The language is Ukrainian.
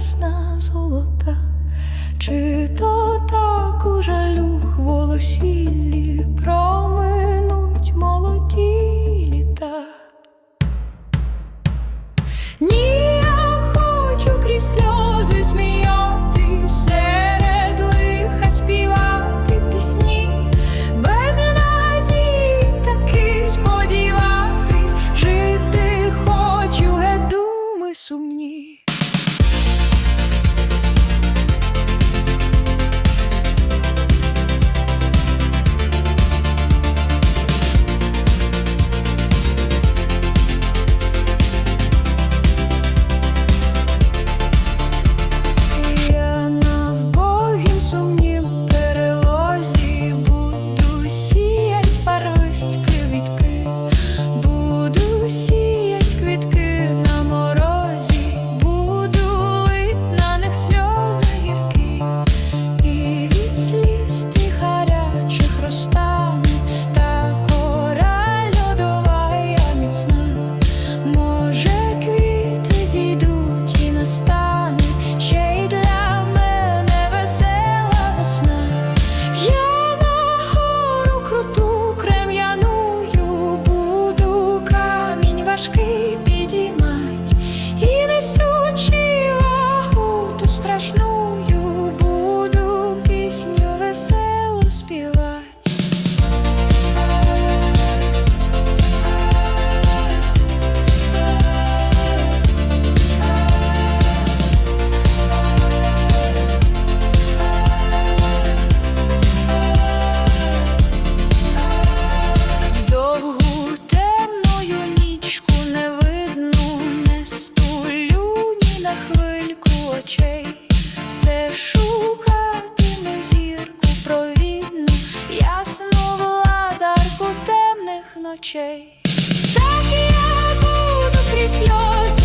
весна золота, чи то так у жалюх волосів. Ночей. Так я буду крізь сльози